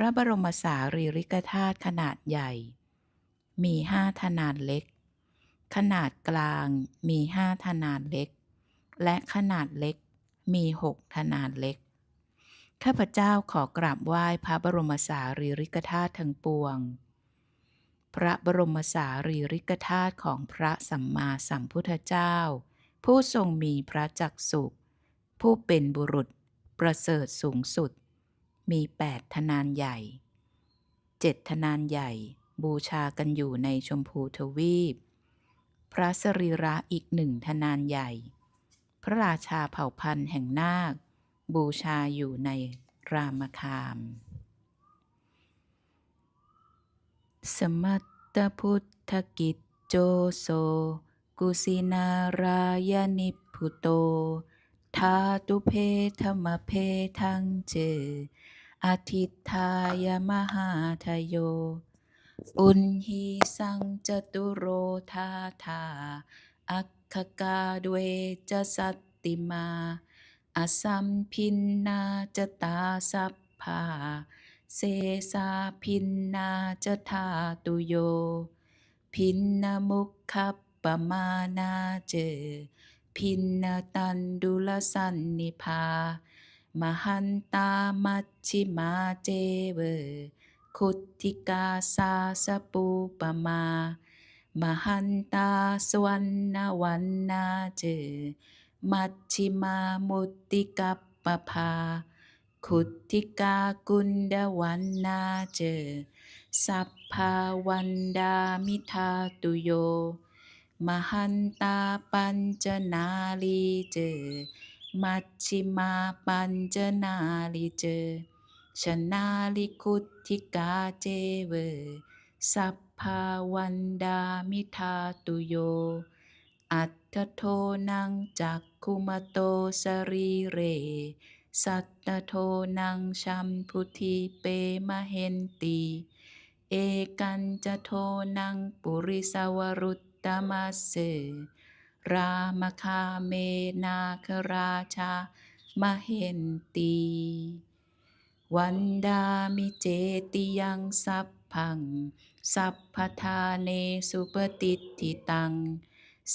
พระบรมสารีริกธาตุขนาดใหญ่ มีห้าทนานเล็ก ขนาดกลางมีห้าทนานเล็ก และขนาดเล็กมีหกทนานเล็ก ข้าพเจ้าขอกราบไหว้พระบรมสารีริกธาตุทั้งปวง พระบรมสารีริกธาตุของพระสัมมาสัมพุทธเจ้า ผู้ทรงมีพระจักสุผู้เป็นบุรุษประเสริฐสูงสุด มีแปดทนานใหญ่เจ็ดทนานใหญ่บูชากันอยู่ในชมพูทวีป พระสรีระอีกหนึ่งทนานใหญ่ พระราชาเผ่าพันธุ์แห่งนาค บูชาอยู่ในรามคาม สมัตตพุทธกิจโจโสกุสินารายนิพพุโต ทาตุเพธรรมเพทังเจ อทิทายมหาทโย อุนหีสังจตุโรธาธา อัคคกาด้วจสัตติมาอสัมพินนาจตาสัพพา เสสาพินนาจธาตุโย พินนมุขคัปปมานาเจ พินนตันดุลสันนิพา มหันตามัชชิมาเจเวคุตติกาสาสปูปมามหันตาสวรรณวันนาเจ มัชชิมามุตติกัปปภาขุตติกากุณดวันนาเจ สัพพาวันดามิทาตุโย มหันตาปัญจนาลีเจ มัชชิมาปัญจนาลีเจชนาลิคุติกาเจเว สัพพาวันดามิทาตุโย อัตถโทนังจักคุมโตสรีเร สัตตโทนังชัมพุทธิเปมะเห็นตี เอกันจะโทนังปุริสวรุตตมัสเส รามคาเมนาคราชา มเห็นตี วันดามิเจติยังสัพพัง สัพพทาเนสุปฏิทิตัง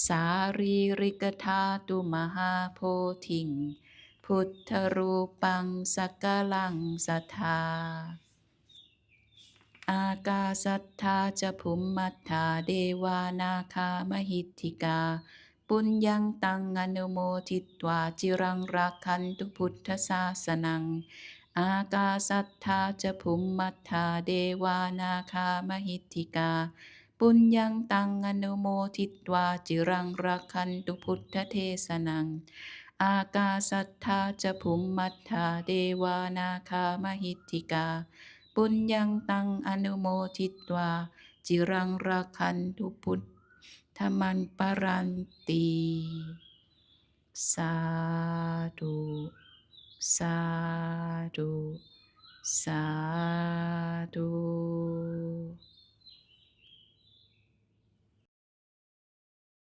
สารีริกธาตุมหาโพธิง พุทธรูปังสกลังสัทธาอากาสัทธาจะภุมมัทธาเดวานาคามหิทธิกา ปุญญังตังอนุโมทิตวาจิรังรักขันตุพุทธศาสนัง อากาสัทธาจะภุมมัทธาเดวานาคามหิทธิกา ปุญญังตังอนุโมทิตวาจิรังรักขันตุพุทธเทศนัง อากาสัทธาจะภุมมัทธาเดวานาคามหิทธิกา ปุญญังตังอนุโมทิตวาจิรังราคันทุพุทธ มันปรัน